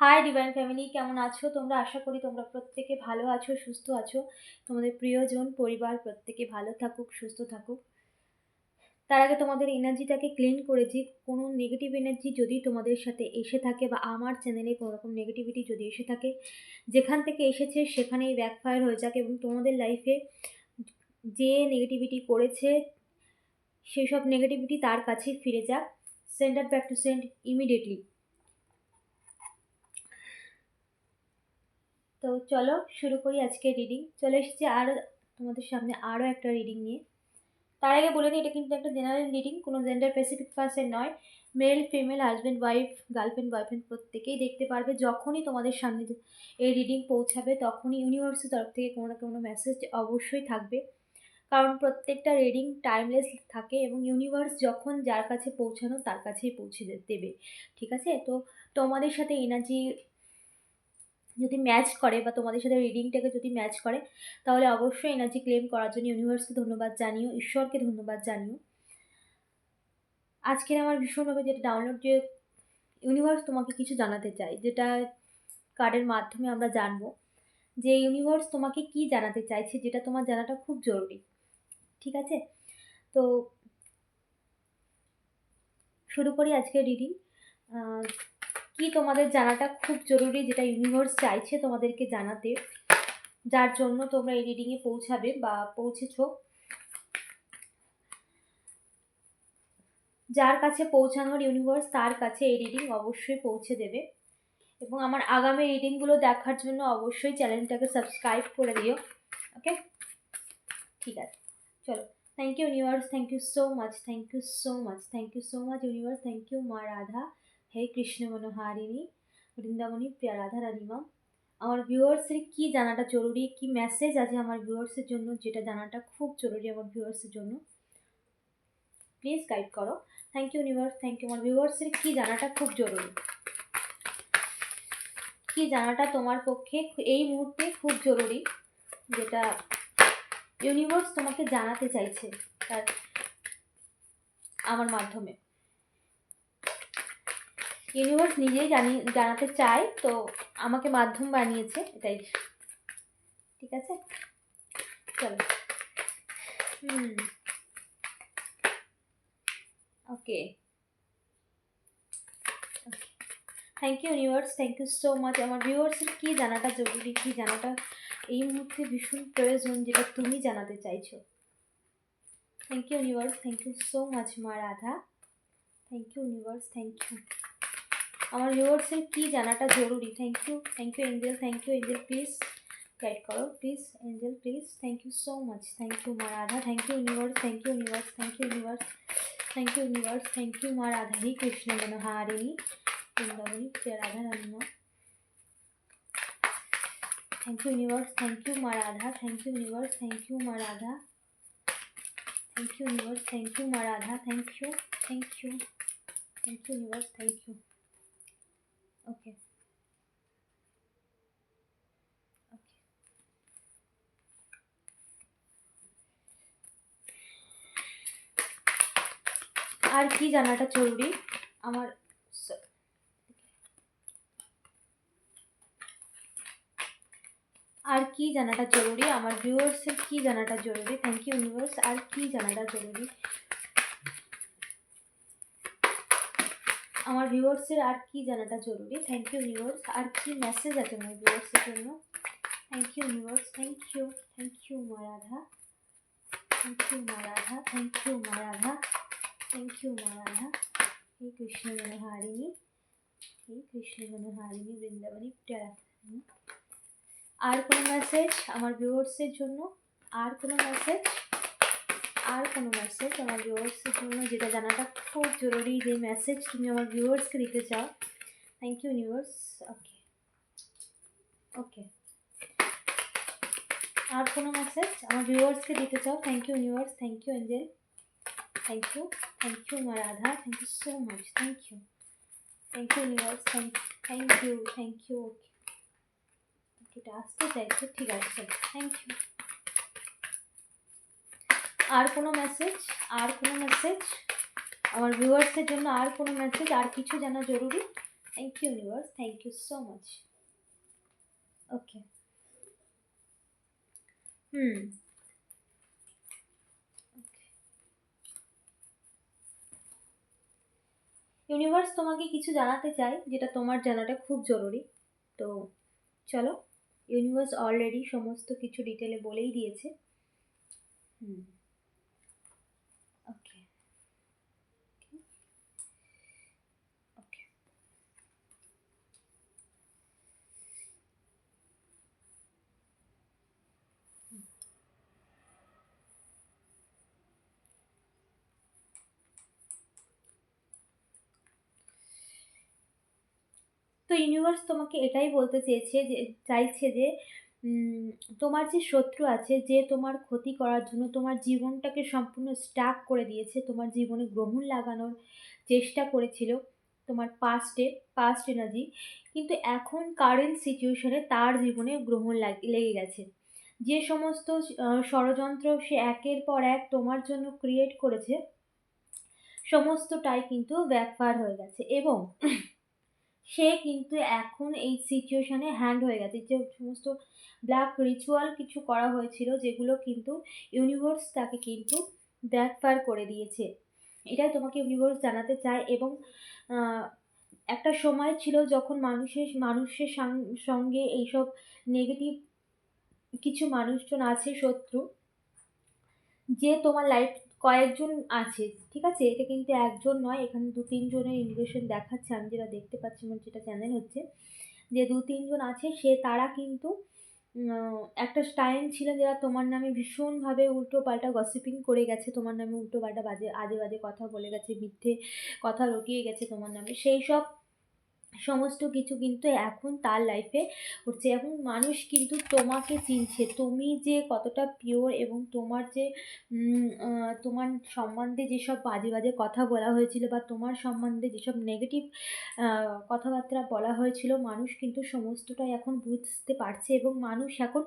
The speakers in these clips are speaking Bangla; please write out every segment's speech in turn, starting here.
হাই ডিভাইন ফ্যামিলি কেমন আছো? তোমরা আশা করি তোমরা প্রত্যেকে ভালো আছো, সুস্থ আছো। তোমাদের প্রিয়জন, পরিবার প্রত্যেকে ভালো থাকুক, সুস্থ থাকুক। তার আগে তোমাদের এনার্জিটাকে ক্লিন করেছি কোনো নেগেটিভ এনার্জি যদি তোমাদের সাথে এসে থাকে বা আমার চ্যানেলে কোনো রকম নেগেটিভিটি যদি এসে থাকে, যেখান থেকে এসেছে সেখানেই ব্যাকফায়ার হয়ে যাক এবং তোমাদের লাইফে যে নেগেটিভিটি করেছে সেসব নেগেটিভিটি তার কাছেই ফিরে যাক। Send back to send immediately তো চলো শুরু করি আজকে রিডিং চলে এসেছি আরও তোমাদের সামনে আরও একটা রিডিং নিয়ে। তার আগে বলে নিই এটা কিন্তু একটা জেনারেল রিডিং কোনো জেন্ডার স্পেসিফিক পার্সন নয়। Male female husband wife girlfriend boyfriend প্রত্যেকেই দেখতে পারবে। যখনই তোমাদের সামনে এই রিডিং পৌঁছাবে, তখনই ইউনিভার্সের তরফ থেকে কোনো না কোনো মেসেজ অবশ্যই থাকবে। কারণ প্রত্যেকটা রিডিং টাইমলেস থাকে এবং ইউনিভার্স যখন যার কাছে পৌঁছানো, তার কাছেই পৌঁছে দেবে। ঠিক আছে? তো তোমাদের সাথে এনার্জি যদি ম্যাচ করে বা তোমাদের সাথে রিডিংটাকে যদি ম্যাচ করে, তাহলে অবশ্যই এনার্জি ক্লেম করার জন্য ইউনিভার্সকে ধন্যবাদ জানিও, ঈশ্বরকে ধন্যবাদ জানিও। আজকের আমার ভীষণভাবে যেটা ডাউনলোড যে ইউনিভার্স তোমাকে কিছু জানাতে চাই, যেটা কার্ডের মাধ্যমে আমরা জানব, যে ইউনিভার্স তোমাকে কি জানাতে চাইছে, যেটা তোমার জানাটা খুব জরুরি। ঠিক আছে? তো শুরু করি আজকে রিডিং কি তোমাদের জানাটা খুব জরুরি যেটা ইউনিভার্স চাইছে তোমাদেরকে জানাতে, যার জন্য তোমরা এই রিডিংয়ে পৌঁছাবে বা পৌঁছেছো। যার কাছে পৌঁছানোর ইউনিভার্স তার কাছে এই রিডিং অবশ্যই পৌঁছে দেবে। এবং আমার আগামী রিডিংগুলো দেখার জন্য অবশ্যই চ্যানেলটাকে সাবস্ক্রাইব করে দিও ওকে ঠিক আছে। চলো thank you universe thank you so much thank you so much thank you so much universe thank you মা রাধা। হে কৃষ্ণ মনোহারিণী, বৃন্দাবনী রাধা রানীমা আমার ভিউয়ার্সের কি জানাটা জরুরি, কি মেসেজ আছে আমার ভিউয়ার্সের জন্য? যেটা জানাটা খুব জরুরি আমার ভিউয়ার্সের জন্য। প্লিজ গাইড করো। Thank you universe thank you আমার ভিউয়ার্সের কি জানাটা খুব জরুরি? কি জানাটা তোমার পক্ষে এই মুহূর্তে খুব জরুরি? যেটা ইউনিভার্স তোমাকে জানাতে চাইছে তার আমার মাধ্যমে। ইউনিভার্স নিজেই জানি, জানাতে চায়, তো আমাকে মাধ্যম বানিয়েছে, এটাই। ঠিক আছে? চলো। হুম। Okay. Thank you universe thank you so much আমার ভিউয়ার্সের কী জানাটা জরুরি, কী জানাটা? এই মুহূর্তে ভীষণ প্রয়োজন যেটা তুমি জানাতে চাইছো। Thank you universe thank you so much মা Radha. Thank you universe thank you আমার ভিউয়ার্সের কী জানাটা জরুরি thank you thank you angel thank you angel please guide করো please angel please thank you so much thank you মা Radha thank you universe thank you universe thank you universe thank you universe thank you মা রাধা হি কৃষ্ণ মনোহারিণী বৃন্দাবনী প্রিয় রাধা রানীমা thank you universe thank you মা Radha thank you universe thank you মা Radha thank you universe thank you মা Radha thank you thank you thank you universe thank you okay আর কি জানাটা জরুরি আমার আর কি জানাটা জরুরি আমার ভিউয়ার্সের কি জানাটা জরুরি থ্যাংক ইউ ইউনিভার্স আর কি জানাটা জরুরি আমার ভিউয়ার্সের আর কি জানাটা জরুরি? থ্যাংক ইউ ইউনিভার্স আর কি মেসেজ আছে আমার ভিউয়ার্সের জন্য? Thank you universe thank you thank you মা রাধা। থ্যাংক ইউ মা রাধা। থ্যাংক ইউ মা রাধা। থ্যাংক ইউ মা রাধা। হে কৃষ্ণ মনোহারিণী। হে কৃষ্ণ মনোহারিণী বৃন্দাবনী প্রিয়া আর কোনো মেসেজ আমার ভিউয়ার্সের জন্য? আর কোনো মেসেজ আর কোনো মেসেজ আমার ভিউয়ার্সের জন্য, যেটা জানাটা খুব জরুরি যে মেসেজ তুমি আমার ভিউয়ার্সকে দিতে চাও। Thank you universe okay okay আর কোনো মেসেজ আমার ভিউয়ার্সকে দিতে চাও? Thank you universe thank you angel thank you thank you মা Radha thank you so much thank you thank you universe thank thank you thank you okay এটা আসতে চাইছে ঠিক আছে থ্যাংক ইউ আর কোনো মেসেজ আর কোনো মেসেজ আমার ভিউয়ার্সের জন্য আর কোনো মেসেজ আর কিছু জানা জরুরি? Thank you universe thank you so much okay hmm universe তোমাকে কিছু জানাতে চাই, যেটা তোমার জানাটা খুব জরুরি। তো চলো ইউনিভার্স অলরেডি সমস্ত কিছু ডিটেলে বলেই দিয়েছে। হুম ওকে ওকে তো ইউনিভার্স তোমাকে এটাই বলতে চেয়েছে যে চাইছে যে তোমার যে শত্রু আছে যে তোমার ক্ষতি করার জন্য তোমার জীবনটাকে সম্পূর্ণ স্টাক করে দিয়েছে, তোমার জীবনে গ্রহণ লাগানোর চেষ্টা করেছিল তোমার পাস্টে পাস্ট এনার্জি কিন্তু এখন কারেন্ট সিচুয়েশনে তার জীবনে গ্রহণ লেগে গেছে। যে সমস্ত ষড়যন্ত্র সে একের পর এক তোমার জন্য ক্রিয়েট করেছে, সমস্তটাই কিন্তু ব্যাকফায়ার হয়ে গেছে এবং সে কিন্তু এখন এই সিচুয়েশানে হ্যান্ড হয়ে গেছে। যে সমস্ত ব্ল্যাক রিচুয়াল কিছু করা হয়েছিল, যেগুলো কিন্তু ইউনিভার্স তাকে কিন্তু ব্যাকফায়ার করে দিয়েছে। এটাই তোমাকে ইউনিভার্স জানাতে চায় এবং একটা সময় ছিল যখন মানুষের মানুষের সঙ্গে এইসব নেগেটিভ কিছু মানুষজন আছে, শত্রু, যে তোমার লাইফ কয়েকজন আছে, ঠিক আছে? এটা কিন্তু একজন নয়, এখানে দু তিনজনের ইন্ডিকেশন দেখাচ্ছে, আমি যেটা দেখতে পাচ্ছি আমার যেটা চ্যানেল হচ্ছে, যে দু তিনজন আছে, সে তারা কিন্তু একটা টাইম ছিল যারা তোমার নামে ভীষণভাবে উল্টো পাল্টা গসিপিং করে গেছে, তোমার নামে উল্টো পাল্টা বাজে, আজে বাজে কথা বলে গেছে, মিথ্যে কথা রটিয়ে গেছে তোমার নামে, সেই সব সমস্ত কিছু কিন্তু এখন তার লাইফে হচ্ছে এবং মানুষ কিন্তু তোমাকে চিনছে। তুমি যে কতটা পিওর এবং তোমার যে তোমার সম্বন্ধে যেসব বাজে বাজে কথা বলা হয়েছিল বা তোমার সম্বন্ধে যেসব নেগেটিভ কথাবার্তা বলা হয়েছিল, মানুষ কিন্তু সমস্তটাই এখন বুঝতে পারছে এবং মানুষ এখন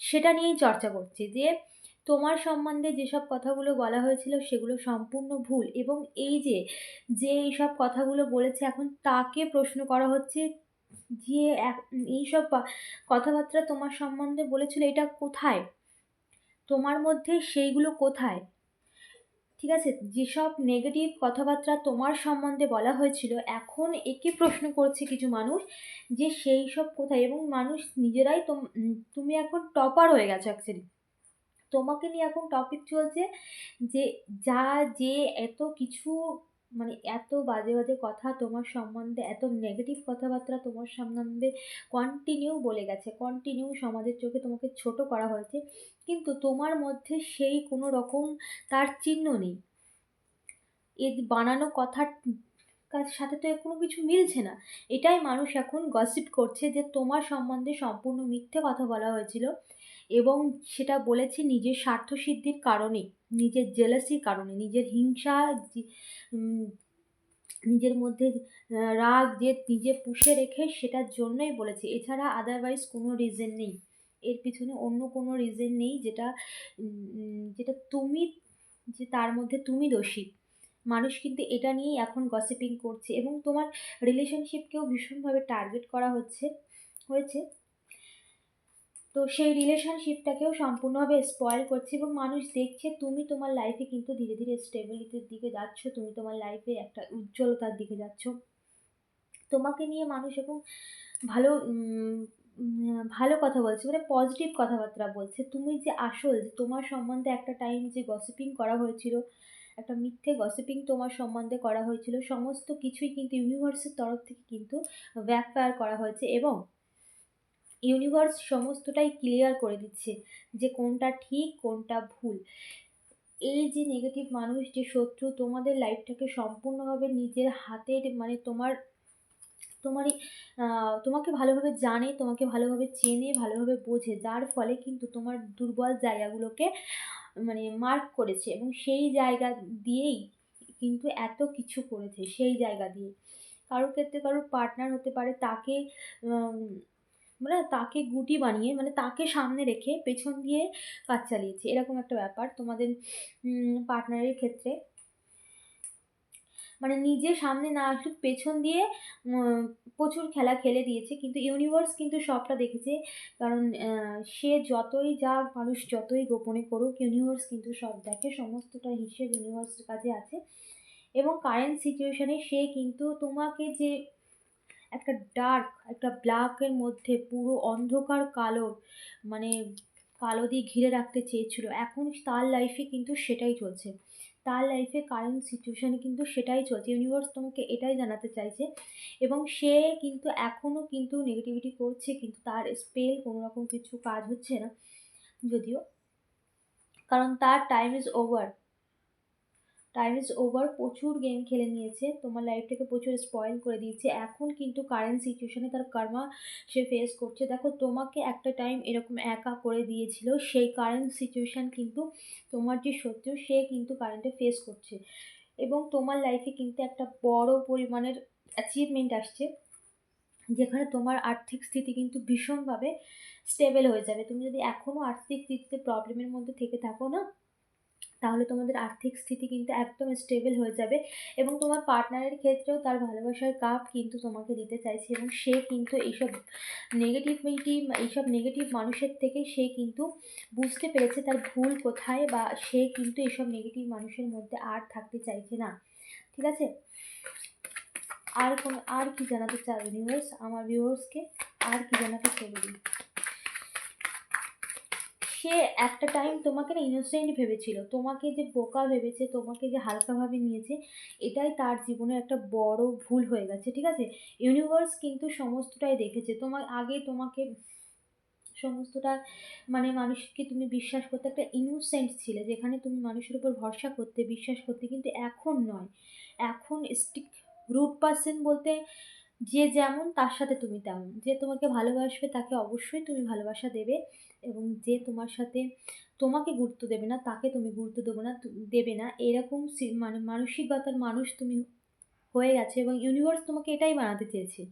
সেটা নিয়েই চর্চা করছে যে তোমার সম্বন্ধে যেসব কথাগুলো বলা হয়েছিল সেগুলো সম্পূর্ণ ভুল এবং এই যে যে এইসব কথাগুলো বলেছে এখন তাকে প্রশ্ন করা হচ্ছে যে এইসব কথাবার্তা তোমার সম্বন্ধে বলেছিল এটা কোথায়? তোমার মধ্যে সেইগুলো কোথায়? ঠিক আছে? যেসব নেগেটিভ কথাবার্তা তোমার সম্বন্ধে বলা হয়েছিল, এখন একে প্রশ্ন করছে কিছু মানুষ যে সেই সব কোথায়? এবং মানুষ নিজেরাই তুমি এখন টপার হয়ে গেছো অ্যাকচুয়ালি তোমাকে নিয়ে এখন টপিক চলছে যে যা, যে এত কিছু মানে এত বাজে বাজে কথা তোমার সম্বন্ধে, এত নেগেটিভ কথাবার্তা তোমার সম্বন্ধে কন্টিনিউ বলে গেছে। কন্টিনিউ সমাজের চোখে তোমাকে ছোট করা হয়েছে। কিন্তু তোমার মধ্যে সেই কোনো রকম তার চিহ্ন নেই। এ বানানো কথার কাজ সাথে তো কোনো কিছু মিলছে না। এটাই মানুষ এখন গসিপ করছে যে তোমার সম্বন্ধে সম্পূর্ণ মিথ্যে কথা বলা হয়েছিল। এবং সেটা বলেছে নিজের স্বার্থসিদ্ধির কারণে, নিজের জেলাসির কারণে, নিজের হিংসা নিজের মধ্যে রাগ যে নিজে পুষে রেখে সেটার জন্যই বলেছে। এছাড়া আদারওয়াইজ কোনো রিজন নেই। এর পিছনে অন্য কোনো রিজন নেই যেটা যেটা তুমি, যে তার মধ্যে তুমি দোষী। মানুষ কিন্তু এটা নিয়েই এখন গসিপিং করছে এবং তোমার রিলেশনশিপকেও ভীষণভাবে টার্গেট করা হচ্ছে, হয়েছে। তো সেই রিলেশনশিপটাকেও সম্পূর্ণভাবে স্পয়েল করছে এবং মানুষ দেখছে তুমি তোমার লাইফে কিন্তু ধীরে ধীরে স্টেবিলিটির দিকে যাচ্ছ, তুমি তোমার লাইফে একটা উজ্জ্বলতার দিকে যাচ্ছ। তোমাকে নিয়ে মানুষ এবং ভালো ভালো কথা বলছে মানে পজিটিভ কথাবার্তা বলছে। তুমি যে আসল, যে তোমার সম্বন্ধে একটা টাইম যে গসিপিং করা হয়েছিল, একটা মিথ্যে গসিপিং তোমার সম্বন্ধে করা হয়েছিল, সমস্ত কিছুই কিন্তু ইউনিভার্সের তরফ থেকে কিন্তু ব্যাকফায়ার করা হয়েছে এবং ইউনিভার্স সমস্তটাই ক্লিয়ার করে দিচ্ছে যে কোনটা ঠিক, কোনটা ভুল। এই যে নেগেটিভ মানুষ, যে শত্রু, তোমাদের লাইফটাকে সম্পূর্ণভাবে নিজের হাতের মানে তোমার, তোমারই তোমাকে ভালোভাবে জানে, তোমাকে ভালোভাবে চেনে, ভালোভাবে বোঝে। যার ফলে কিন্তু তোমার দুর্বল জায়গাগুলোকে মানে মার্ক করেছে এবং সেই জায়গা দিয়েই কিন্তু এত কিছু করেছে, সেই জায়গা দিয়ে। কারোর ক্ষেত্রে কারোর পার্টনার হতে পারে, তাকে মানে তাকে গুটি বানিয়ে মানে তাকে সামনে রেখে পেছন দিয়ে কাজ চালিয়েছে। এরকম একটা ব্যাপার তোমাদের পার্টনারের ক্ষেত্রে। মানে নিজে সামনে না আসুক, পেছন দিয়ে প্রচুর খেলা খেলে দিয়েছে। কিন্তু ইউনিভার্স কিন্তু সবটা দেখেছে। কারণ সে যতই যা মানুষ যতই গোপনে করুক ইউনিভার্স কিন্তু সব দেখে। সমস্তটা হিসেব ইউনিভার্সের কাছে আছে। এবং কারেন্ট সিচুয়েশানে সে কিন্তু তোমাকে যে একটা ডার্ক একটা ব্ল্যাকের মধ্যে পুরো অন্ধকার কালো মানে কালো দিয়ে ঘিরে রাখতে চেয়েছিল। এখন তার লাইফে কিন্তু সেটাই চলছে। তার লাইফে কারেন্ট সিচুয়েশানে কিন্তু সেটাই চলছে। ইউনিভার্স তোমাকে এটাই জানাতে চাইছে এবং সে কিন্তু এখনও কিন্তু নেগেটিভিটি করছে, কিন্তু তার স্পেল কোনো রকম কিছু কাজ হচ্ছে না, যদিও। কারণ তার time is over time is over প্রচুর গেম খেলে নিয়েছে। তোমার লাইফটাকে প্রচুর স্পয়েল করে দিয়েছে। এখন কিন্তু কারেন্ট সিচুয়েশানে তার কর্মা সে ফেস করছে। দেখো, তোমাকে একটা টাইম এরকম একা করে দিয়েছিল। সেই কারেন্ট সিচুয়েশান কিন্তু তোমার যে শত্রু, সে কিন্তু কারেন্টে ফেস করছে। এবং তোমার লাইফে কিন্তু একটা বড় পরিমাণের অ্যাচিভমেন্ট আসছে। যেখানে তোমার আর্থিক স্থিতি কিন্তু ভীষণভাবে স্টেবল হয়ে যাবে। তুমি যদি এখনও আর্থিক স্থিতিতে প্রবলেমের মধ্যে থেকে থাকো না তাহলে তোমাদের আর্থিক স্থিতি কিন্তু একদম স্টেবল হয়ে যাবে এবং তোমার পার্টনারের ক্ষেত্রেও তার ভালোবাসার কাপ কিন্তু তোমাকে দিতে চাইছে এবং সে কিন্তু এইসব নেগেটিভিটি এইসব নেগেটিভ মানুষের থেকে সে কিন্তু বুঝতে পেরেছে তার ভুল কোথায় বা সে কিন্তু এইসব নেগেটিভ মানুষের মধ্যে আর থাকতে চাইছে না। ঠিক আছে? আর কোনো, আর কি জানাতে চাও ইউনিভার্স আমার ভিউয়ার্সকে আর কি জানাতে চলে দিই সে একটা টাইম তোমাকে না ইনোসেন্ট ভেবেছিল। তোমাকে যে বোকা ভেবেছে, তোমাকে যে হালকাভাবে নিয়েছে, এটাই তার জীবনে একটা বড় ভুল হয়ে গেছে, ঠিক আছে? ইউনিভার্স কিন্তু সমস্তটাই দেখেছে। তোমার আগে তোমাকে সমস্তটা মানে মানুষকে তুমি বিশ্বাস করতে একটা ইনোসেন্ট ছিলে, যেখানে তুমি মানুষের উপর ভরসা করতে, বিশ্বাস করতে, কিন্তু এখন নয়। এখন স্টিক রুট পার্সন বলতে যে যেমন, তার সাথে তুমি তেমন। যে তোমাকে ভালোবাসবে, তাকে অবশ্যই তুমি ভালোবাসা দেবে এবং যে তোমার সাথে তোমাকে গুরুত্ব দেবে না, তাকে তুমি গুরুত্ব দেবো না দেবে না। এরকম মানে মানসিকতার মানুষ তুমি হয়ে গেছে এবং ইউনিভার্স তোমাকে এটাই বানাতে চেয়েছে।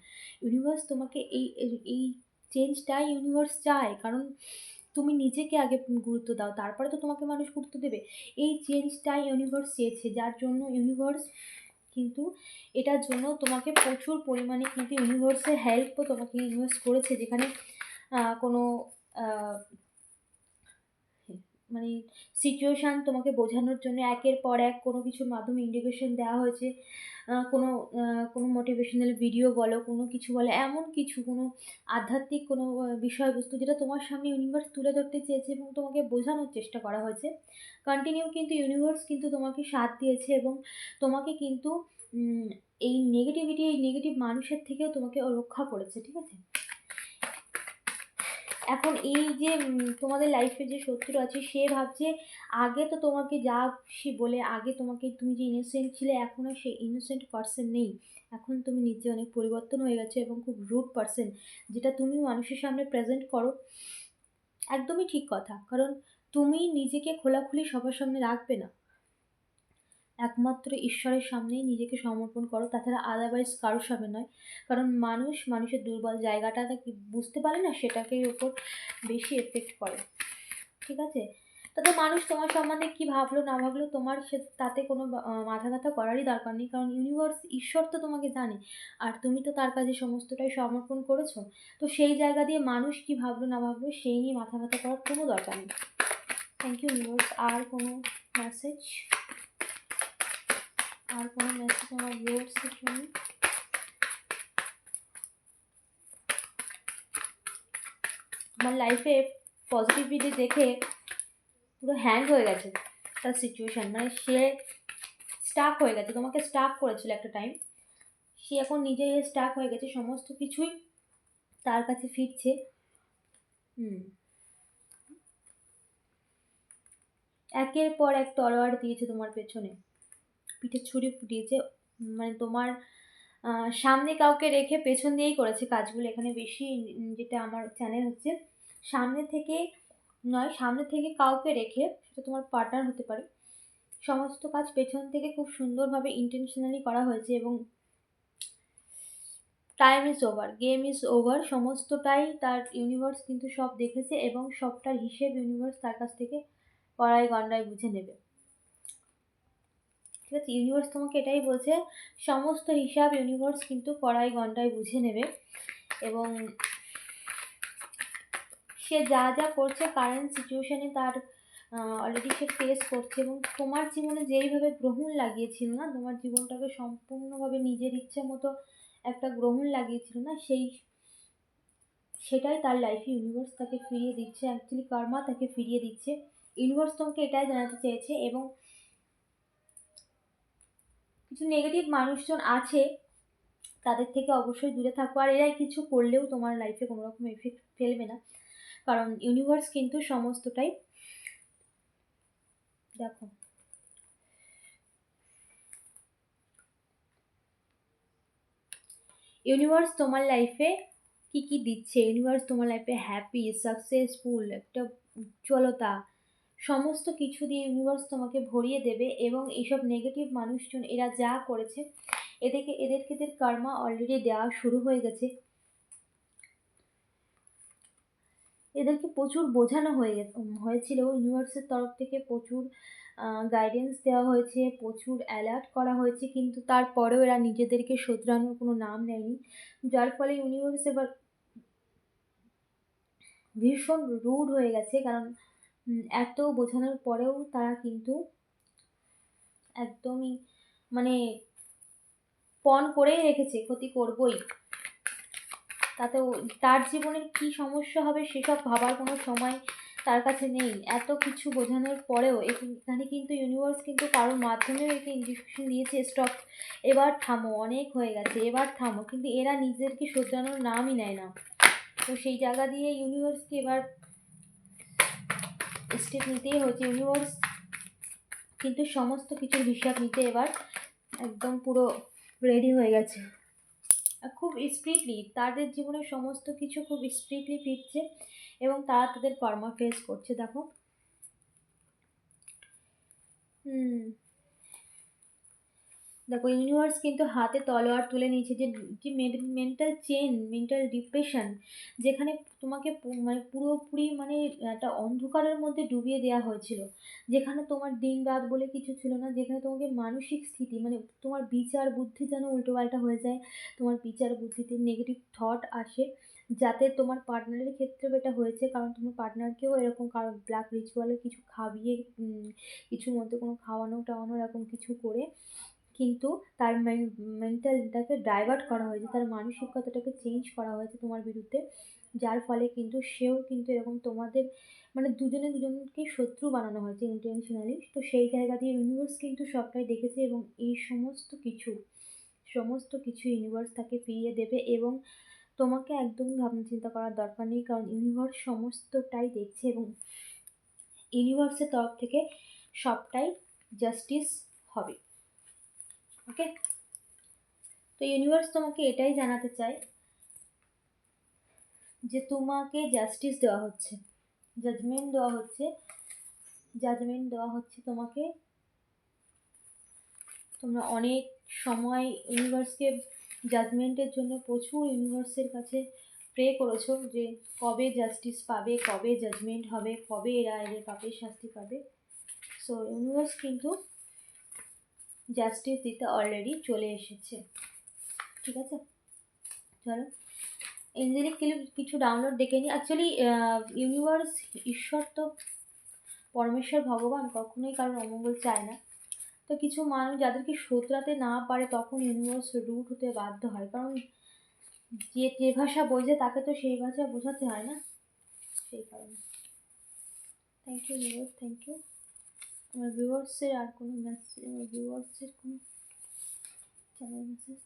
ইউনিভার্স তোমাকে এই এই চেঞ্জটাই ইউনিভার্স চায়। কারণ তুমি নিজেকে আগে গুরুত্ব দাও, তারপরে তো তোমাকে মানুষ গুরুত্ব দেবে। এই চেঞ্জটাই ইউনিভার্স চেয়েছে। যার জন্য ইউনিভার্স কিন্তু এটার জন্য তোমাকে প্রচুর পরিমাণে কিন্তু ইউনিভার্সের হেল্পও তোমাকে ইনভেস্ট করেছে যেখানে কোনো মানে সিচুয়েশান তোমাকে বোঝানোর জন্য একের পর এক কোনো কিছুর মাধ্যমে ইন্ডিকেশন দেওয়া হয়েছে। কোনো কোনো মোটিভেশনাল ভিডিও বলো, কোনো কিছু বলো, এমন কিছু, কোনো আধ্যাত্মিক কোনো বিষয়বস্তু যেটা তোমার সামনে ইউনিভার্স তুলে ধরতে চেয়েছে এবং তোমাকে বোঝানোর চেষ্টা করা হয়েছে। কন্টিনিউ কিন্তু ইউনিভার্স কিন্তু তোমাকে সাথ দিয়েছে এবং তোমাকে কিন্তু এই নেগেটিভিটি এই নেগেটিভ মানুষের থেকেও তোমাকে রক্ষা করেছে, ঠিক আছে? এখন এই যে তোমাদের লাইফে যে শত্রু আছে, সে ভাবছে, আগে তো তোমাকে যা সে বলে, আগে তোমাকে, তুমি যে ইনোসেন্ট ছিলে, এখন আর সে ইনোসেন্ট পার্সন নেই। এখন তুমি নিজে অনেক পরিবর্তন হয়ে গেছো এবং খুব রুড পার্সন যেটা তুমি মানুষের সামনে প্রেজেন্ট করো, একদমই ঠিক কথা। কারণ তুমি নিজেকে খোলাখুলি সবার সামনে রাখবে না। একমাত্র ঈশ্বরের সামনেই নিজেকে সমর্পণ করো, তাছাড়া আদারওয়াইজ কারোর সামনে নয়। কারণ মানুষ মানুষের দুর্বল জায়গাটা কি বুঝতে পারে না, সেটাকে ওপর বেশি এফেক্ট করে। ঠিক আছে? তাতে মানুষ তোমার সম্বন্ধে কি ভাবলো, না ভাবলো, তোমার সে তাতে কোনো মাথা ব্যথা করারই দরকার নেই। কারণ ইউনিভার্স ঈশ্বর তো তোমাকে জানে, আর তুমি তো তার কাছে সমস্তটাই সমর্পণ করেছ। তো সেই জায়গা দিয়ে মানুষ কী ভাবলো, না ভাবলো, সেই নিয়ে মাথা ব্যথা করার কোনো দরকার নেই। থ্যাংক ইউ ইউনিভার্স আর কোনো মেসেজ আর কোনো মেসেজ আমার ভিউয়ার্সের জন্য? আমার লাইফে পজিটিভিটি দেখে পুরো হ্যাং হয়ে গেছে তার সিচুয়েশান মানে সে স্টাক হয়ে গেছে, তোমাকে স্টাক করেছিল একটা টাইম সে এখন নিজে স্টাক হয়ে গেছে, সমস্ত কিছুই তার কাছে ফিরছে। হুম। একের পর এক তলোয়ার দিয়েছে তোমার পেছনে। পিঠে ছুরি ফুটিয়েছে। মানে তোমার সামনে কাউকে রেখে পেছন দিয়েই করেছে কাজগুলো। এখানে বেশি যেটা আমার চ্যানেল হচ্ছে, সামনে থেকে নয়, সামনে থেকে কাউকে রেখে সেটা তোমার পার্টনার হতে পারে। সমস্ত কাজ পেছন থেকে খুব সুন্দরভাবে ইন্টেনশনালি করা হয়েছে এবং time is over game is over সমস্তটাই তার ইউনিভার্স কিন্তু সব দেখেছে এবং সবটার হিসেব ইউনিভার্স তার কাছ থেকে কড়াই গন্ডায় বুঝে নেবে। ঠিক আছে ইউনিভার্স তোমাকে এটাই বলছে, সমস্ত হিসাব ইউনিভার্স কিন্তু কড়াই গন্ডায় বুঝে নেবে। এবং সে যা যা করছে কারেন্ট সিচুয়েশানে তার অলরেডি সে ফেস করছে। এবং তোমার জীবনে যেইভাবে গ্রহণ লাগিয়েছিল না, তোমার জীবনটাকে সম্পূর্ণভাবে নিজের ইচ্ছে মতো একটা গ্রহণ লাগিয়েছিল না, সেই, সেটাই তার লাইফে ইউনিভার্স তাকে ফিরিয়ে দিচ্ছে। অ্যাকচুয়ালি কর্মা তাকে ফিরিয়ে দিচ্ছে। ইউনিভার্স তোমাকে এটাই জানাতে চেয়েছে এবং কিছু নেগেটিভ মানুষজন আছে, তাদের থেকে অবশ্যই দূরে থাকো। আর এরাই কিছু করলেও তোমার লাইফে কোনো রকম এফেক্ট ফেলবে না। কারণ ইউনিভার্স কিন্তু সমস্তটাই দেখো। ইউনিভার্স তোমার লাইফে কি কি দিচ্ছে? ইউনিভার্স তোমার লাইফে হ্যাপি সাকসেসফুল একটা উজ্জ্বলতা সমস্ত কিছু দিয়ে ইউনিভার্স তোমাকে ভরিয়ে দেবে এবং এইসব নেগেটিভ মানুষজন, এরা যা করেছে, এদেরকে এদেরকে এদের কর্মা অলরেডি দেওয়া শুরু হয়ে গেছে। এদেরকে প্রচুর বোঝানো হয়ে হয়েছিল। ইউনিভার্সের তরফ থেকে প্রচুর গাইডেন্স দেওয়া হয়েছে, প্রচুর অ্যালার্ট করা হয়েছে, কিন্তু তারপরেও এরা নিজেদেরকে শোধরানোর কোনো নাম নেয়নি। যার ফলে ইউনিভার্স এবার ভীষণ রুড হয়ে গেছে, কারণ এত বোঝানোর পরেও তারা কিন্তু একদমই মানে পণ করেই রেখেছে, ক্ষতি করবই। তাতে তার জীবনের কী সমস্যা হবে সেসব ভাবার কোনো সময় তার কাছে নেই। এত কিছু বোঝানোর পরেও এখানে কিন্তু ইউনিভার্স কিন্তু কারোর মাধ্যমেও একে ইনজেকশন দিয়েছে স্টপ এবার থামো, অনেক হয়ে গেছে, এবার থামো। কিন্তু এরা নিজেদেরকে শোধরানোর নামই নেয় না। তো সেই জায়গা দিয়ে ইউনিভার্সকে এবার স্টেপ নিতেই হয়েছে ইউনিভার্স কিন্তু সমস্ত কিছুর হিসাব নিতে এবার একদম পুরো রেডি হয়ে গেছে। খুব স্পিডলি তাদের জীবনে সমস্ত কিছু খুব স্পিডলি ফিরছে এবং তারা তাদের কর্মা ফেস করছে, দেখো। হুম। দেখো ইউনিভার্স কিন্তু হাতে তলোয়ার তুলে নিয়েছে যে যে মেন্টাল চেন মেন্টাল ডিপ্রেশন যেখানে তোমাকে মানে পুরোপুরি মানে একটা অন্ধকারের মধ্যে ডুবিয়ে দেওয়া হয়েছিল। যেখানে তোমার দিন রাত বলে কিছু ছিল না, যেখানে তোমাকে মানসিক স্থিতি মানে তোমার বিচার বুদ্ধি যেন উল্টোপাল্টা হয়ে যায়, তোমার বিচার বুদ্ধিতে নেগেটিভ থট আসে, যাতে তোমার পার্টনারের ক্ষেত্রেও এটা হয়েছে, কারণ তোমার পার্টনারকেও এরকম কারণ ব্ল্যাক রিচুয়ালে কিছু খাবিয়ে কিছুর মধ্যে কোনো খাওয়ানো টাওয়ানো এরকম কিছু করে কিন্তু তার মেন্টালটাকে ডাইভার্ট করা হয়েছে, তার মানসিকতাটাকে চেঞ্জ করা হয়েছে তোমার বিরুদ্ধে। যার ফলে কিন্তু সেও কিন্তু এরকম তোমাদের মানে দুজনে দুজনকে শত্রু বানানো হয়েছে ইন্টেনশনালি তো সেই জায়গা দিয়ে ইউনিভার্স কিন্তু সবটাই দেখেছে এবং এই সমস্ত কিছু সমস্ত কিছু ইউনিভার্স তাকে ফিরিয়ে দেবে এবং তোমাকে একদমই ভাবনা চিন্তা করার দরকার নেই, কারণ ইউনিভার্স সমস্তটাই দেখছে এবং ইউনিভার্সের তরফ থেকে সবটাই জাস্টিস হবে। ওকে তো ইউনিভার্স তোমাকে এটাই জানাতে চায় যে তোমাকে জাস্টিস দেওয়া হচ্ছে জাজমেন্ট দেওয়া হচ্ছে জাজমেন্ট দেওয়া হচ্ছে তোমাকে। তোমরা অনেক সময় ইউনিভার্সকে জাজমেন্টের জন্য প্রচুর ইউনিভার্সের কাছে প্রে করেছ যে কবে জাস্টিস পাবে, কবে জাজমেন্ট হবে, কবে এরা এদের পাপের শাস্তি পাবে। সো ইউনিভার্স কিন্তু জাস্টিস দিতে অলরেডি চলে এসেছে। ঠিক আছে? চলো। এঞ্জেলিক কিছু ডাউনলোড দেখে নিই অ্যাকচুয়ালি ইউনিভার্স ঈশ্বর তো পরমেশ্বর, ভগবান, কখনোই কারোর অমঙ্গল চায় না। তো কিছু মানুষ যাদেরকে শোধরাতে না পারে, তখন ইউনিভার্স রুট হতে বাধ্য হয়। কারণ যে যে ভাষা বোঝে, তাকে তো সেই ভাষা বোঝাতে হয় না। সেই কারণে। Thank you universe thank you আমার ভিউয়ার্সের আর কোনো মেসেজ আমার ভিউয়ার্সের কোনো চ্যানেল মেসেজ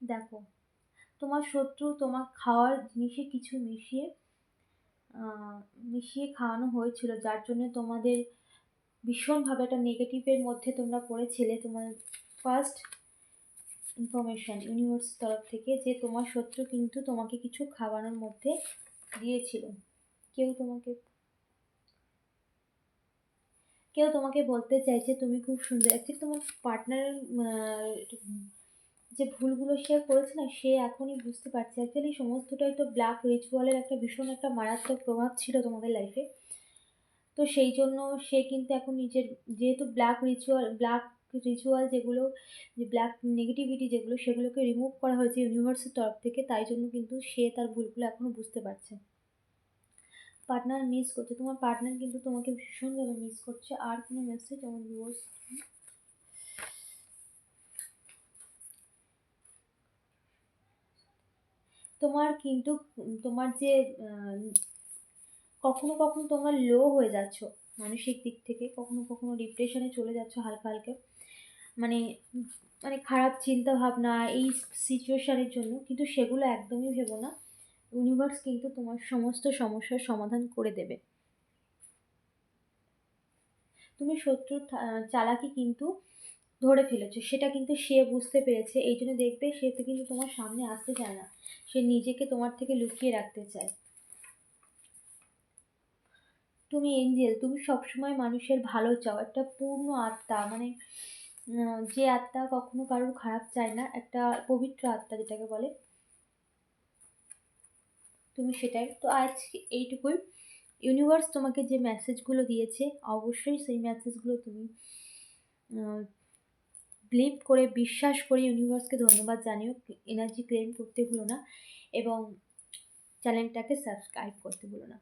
দেখো তোমার শত্রু তোমার খাওয়ার জিনিসে কিছু মিশিয়ে মিশিয়ে খাওয়ানো হয়েছিল যার জন্য তোমাদের ভীষণভাবে একটা নেগেটিভের মধ্যে তোমরা পড়েছিলে তোমার ফার্স্ট ইনফরমেশান ইউনিভার্স তরফ থেকে যে তোমার শত্রু কিন্তু তোমাকে কিছু খাওয়ানোর মধ্যে দিয়েছিল কেউ তোমাকে কেউ তোমাকে বলতে চাইছে তুমি খুব সুন্দর অ্যাকচুয়ালি তোমার পার্টনার যে ভুলগুলো সে করেছে না, সে এখনই বুঝতে পারছে। অ্যাকচুয়ালি সমস্তটাই তো ব্ল্যাক রিচুয়ালের একটা ভীষণ একটা মারাত্মক প্রভাব ছিল তোমাদের লাইফে তো সেই জন্য সে কিন্তু এখন নিজের, যেহেতু ব্ল্যাক রিচুয়াল ব্ল্যাক রিচুয়াল যেগুলো, যে ব্ল্যাক নেগেটিভিটি যেগুলো, সেগুলোকে রিমুভ করা হয়েছে ইউনিভার্সের তরফ থেকে, তাই জন্য কিন্তু সে তার ভুলগুলো এখনও বুঝতে পারছে। পার্টনার মিস করছে, তোমার পার্টনার কিন্তু তোমাকে ভীষণভাবে মিস করছে, আর কোনো মেসেজ আমার ভিউয়ার্স তোমার কিন্তু, তোমার যে কখনো কখনো তোমার লো হয়ে যাচ্ছ মানসিক দিক থেকে, কখনো কখনো ডিপ্রেশনে চলে যাচ্ছ হালকা হালকা। মানে মানে খারাপ চিন্তা ভাবনা, এই সিচুয়েশানের জন্য, কিন্তু সেগুলো একদমই ভেবো না। ইউনিভার্স কিন্তু তোমার সমস্ত সমস্যার সমাধান করে দেবে। তুমি শত্রুর চালাকি কিন্তু ধরে ফেলেছো। সেটা কিন্তু সে বুঝতে পেরেছে। এই জন্য দেখবে সে তো কিন্তু তোমার সামনে আসতে চায় না। সে নিজেকে তোমার থেকে লুকিয়ে রাখতে চায়। তুমি এঞ্জেল তুমি সবসময় মানুষের ভালো চাও। একটা পূর্ণ আত্মা মানে যে আত্মা কখনো কারোর খারাপ চায় না, একটা পবিত্র আত্মা যেটাকে বলে। তুমি সেটাই। তো আজকে এইটুকুই। ইউনিভার্স তোমাকে যে মেসেজগুলো দিয়েছে, অবশ্যই সেই মেসেজগুলো তুমি বিলিভ করে, বিশ্বাস করে ইউনিভার্সকে ধন্যবাদ জানিও। এনার্জি ক্লেম করতে ভুলো না এবং চ্যানেলটাকে সাবস্ক্রাইব করতে ভুলো না।